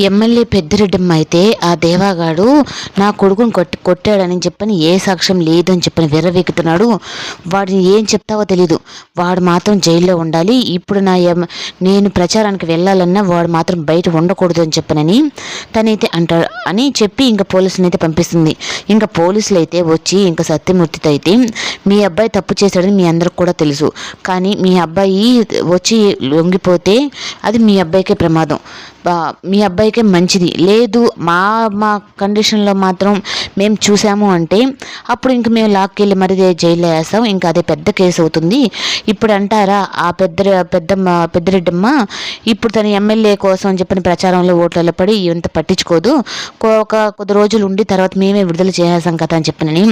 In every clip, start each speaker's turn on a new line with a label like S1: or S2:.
S1: MLA పెద్దిరెడ్డమ్మ అయితే ఆ దేవాగాడు నా కొడుకుని కొట్టి కొట్టాడని చెప్పని ఏ సాక్ష్యం లేదని చెప్పని విర్రవెక్కుతున్నాడు వాడిని ఏం చెప్తావో తెలీదు. వాడు మాత్రం జైల్లో ఉండాలి. ఇప్పుడు నా ఎమ్ నేను ప్రచారానికి వెళ్ళాలన్నా వాడు మాత్రం బయట ఉండకూడదు అని చెప్పనని తనైతే అంటాడు. అని చెప్పి ఇంకా పోలీసుని అయితే పంపిస్తుంది. ఇంకా పోలీసులు అయితే వచ్చి ఇంకా సత్యమూర్తితో అయితే మీ అబ్బాయి తప్పు చేశాడని మీ అందరికి కూడా తెలుసు. కానీ మీ అబ్బాయి వచ్చి లొంగిపోతే అది మీ అబ్బాయికే ప్రమాదం. మీ అబ్బాయికే మంచిది. లేదు మా మా కండిషన్లో మాత్రం మేము చూసాము అంటే అప్పుడు ఇంక మేము లాక్కెళ్ళి మరి జైల్లో వేస్తాం. ఇంకా అదే పెద్ద కేసు అవుతుంది. ఇప్పుడు అంటారా ఆ పెద్ద పెద్దమ్మ పెద్దరెడ్డమ్మ ఇప్పుడు తన ఎమ్మెల్యే కోసం అని చెప్పిన ప్రచారంలో ఓట్లలో పడి ఇంత పట్టించుకోదు. ఒక కొద్ది రోజులు ఉండి తర్వాత మేమే విడుదల చేసేసాం కదా అని చెప్పినని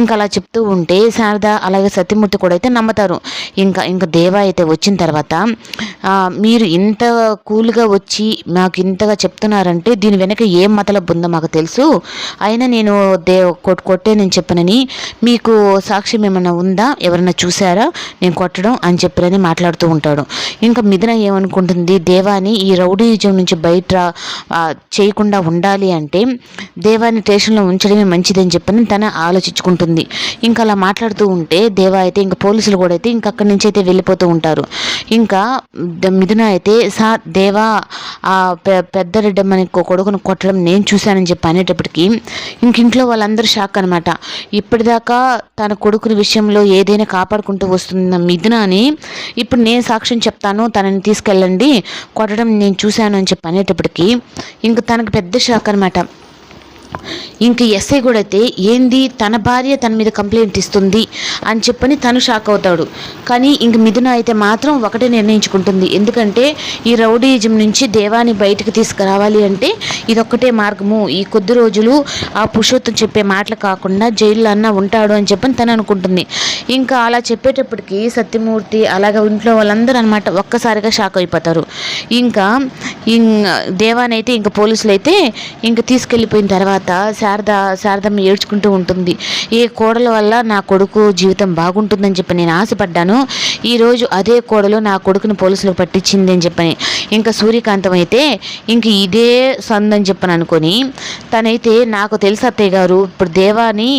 S1: ఇంకా అలా చెప్తూ ఉంటే శారద అలాగే సత్యమూర్తి కూడా అయితే నమ్ముతారు. ఇంకా ఇంకా దేవ అయితే వచ్చిన తర్వాత మీరు ఇంత కూల్గా వచ్చి మాకు ఇంతగా చెప్తున్నారంటే దీని వెనక ఏం మతలబ్ ఉందో మాకు తెలుసు. అయినా నేను దే కొట్టే నేను చెప్పనని మీకు సాక్ష్యం ఏమైనా ఉందా? ఎవరైనా చూసారా నేను కొట్టడం అని చెప్పారని మాట్లాడుతూ ఉంటాడు. ఇంకా మిథున ఏమనుకుంటుంది? దేవాని ఈ రౌడీజం నుంచి బయట చేయకుండా ఉండాలి అంటే దేవాన్ని స్టేషన్లో ఉంచడమే మంచిదని చెప్పని తన ఆలోచించుకుంటుంది. ఇంకా అలా మాట్లాడుతూ ఉంటే దేవా అయితే ఇంకా పోలీసులు కూడా అయితే ఇంకా అక్కడి నుంచి అయితే వెళ్ళిపోతూ ఉంటారు. ఇంకా మిథున అయితే సా దేవా ఆ పెద్ద రెడ్డమ్మని కొడుకును కొట్టడం నేను చూశానని చెప్పి అనేటప్పటికి ఇంక ఇంట్లో వాళ్ళందరూ షాక్ అనమాట ఇప్పటిదాకా తన కొడుకుని విషయంలో ఏదైనా కాపాడుకుంటూ వస్తున్న మిథున అని ఇప్పుడు నేను సాక్ష్యం చెప్తాను తనని తీసుకెళ్ళండి కొట్టడం నేను చూశాను అని చెప్పి అనేటప్పటికీ ఇంక తనకు పెద్ద షాక్ అనమాట ఇంక ఎస్ఐ కూడా అయితే ఏంది? తన భార్య తన మీద కంప్లైంట్ ఇస్తుంది అని చెప్పని తను షాక్ అవుతాడు. కానీ ఇంక మిథున అయితే మాత్రం ఒకటే నిర్ణయించుకుంటుంది. ఎందుకంటే ఈ రౌడీజం నుంచి దేవాన్ని బయటకు తీసుకురావాలి అంటే ఇదొక్కటే మార్గము. ఈ కొద్ది రోజులు ఆ పురుషోత్తం చెప్పే మాటలు కాకుండా జైల్లో అన్న ఉంటాడు అని చెప్పని తను అనుకుంటుంది. ఇంకా అలా చెప్పేటప్పటికి సత్యమూర్తి అలాగే ఇంట్లో వాళ్ళందరూ అనమాట ఒక్కసారిగా షాక్ అయిపోతారు. ఇంకా దేవానైతే ఇంకా పోలీసులు అయితే ఇంకా తీసుకెళ్ళిపోయిన తర్వాత శారద శారదమ్మ ఏడ్చుకుంటూ ఉంటుంది. ఈ కోడల వల్ల నా కొడుకు జీవితం బాగుంటుందని చెప్పి నేను ఆశపడ్డాను. ఈరోజు అదే కోడలు నా కొడుకుని పోలీసులకు పట్టించింది అని చెప్పని. ఇంకా సూర్యకాంతం అయితే ఇంక ఇదే సందని చెప్పని అనుకొని తనైతే నాకు తెలుసు అత్తయ్య గారు ఇప్పుడు దేవాని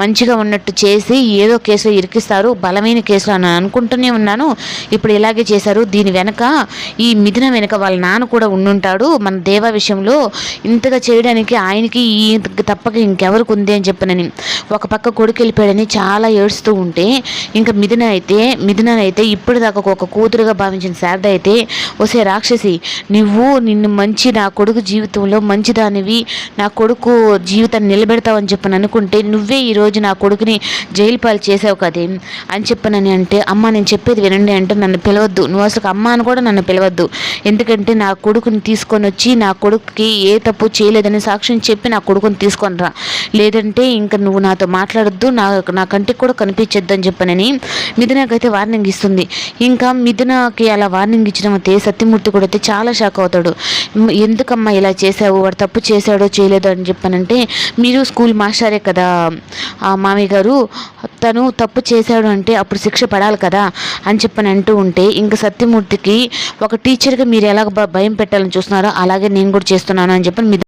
S1: మంచిగా ఉన్నట్టు చేసి ఏదో కేసులో ఇరికిస్తారు బలమైన కేసులు అని అనుకుంటూనే ఉన్నాను. ఇప్పుడు ఇలాగే చేశారు దీని వెనక ఈ మిథున వెనక వాళ్ళ నాన్న కూడా ఉండుంటాడు. మన దేవా విషయంలో ఇంతగా చేయడానికి ఆయనకి ఈ తప్పక ఇంకెవరికి ఉంది అని చెప్పనని. ఒక పక్క కొడుకు వెళ్ళిపోయాడని చాలా ఏడుస్తూ ఉంటే ఇంకా మిథున అయితే మిథున అయితే అయితే ఇప్పుడు దాకా ఒక కూతురుగా భావించిన శారద అయితే వసే రాక్షసి నువ్వు నిన్ను మంచి నా కొడుకు జీవితంలో మంచిదానివి నా కొడుకు జీవితాన్ని నిలబెడతావని చెప్పని అనుకుంటే నువ్వే ఈరోజు నా కొడుకుని జైలు పాలు చేసావు కదే అని చెప్పనని అంటే అమ్మ నేను చెప్పేది వినండి అంటే నన్ను పిలవద్దు. నువ్వు అసలు అమ్మ అని కూడా నన్ను పిలవద్దు. ఎందుకంటే నా కొడుకుని తీసుకొని వచ్చి నా కొడుకుకి ఏ తప్పు చేయలేదని సాక్ష్యం చెప్పి నా కొడుకుని తీసుకొని రా. లేదంటే ఇంకా నువ్వు నాతో మాట్లాడొద్దు నా నా కంటికి కూడా కనిపించొద్దు అని చెప్పనని మిథునకైతే వార్నింగ్ ఇస్తుంది. ఇంకా మిథునకి అలా వార్నింగ్ ఇచ్చిన అయితే సత్యమూర్తి కూడా అయితే చాలా షాక్ అవుతాడు. ఎందుకమ్మా ఇలా చేసావు వాడు తప్పు చేశాడో చేయలేదో అని చెప్పానంటే మీరు స్కూల్ మాస్టరే కదా మామయ్య గారు. తను తప్పు చేశాడు అంటే అప్పుడు శిక్ష పడాలి కదా అని చెప్పని అంటూ ఉంటే ఇంకా సత్యమూర్తికి ఒక టీచర్గా మీరు ఎలా భయం పెట్టాలని చూస్తున్నారో అలాగే నేను కూడా చేస్తున్నాను అని చెప్పని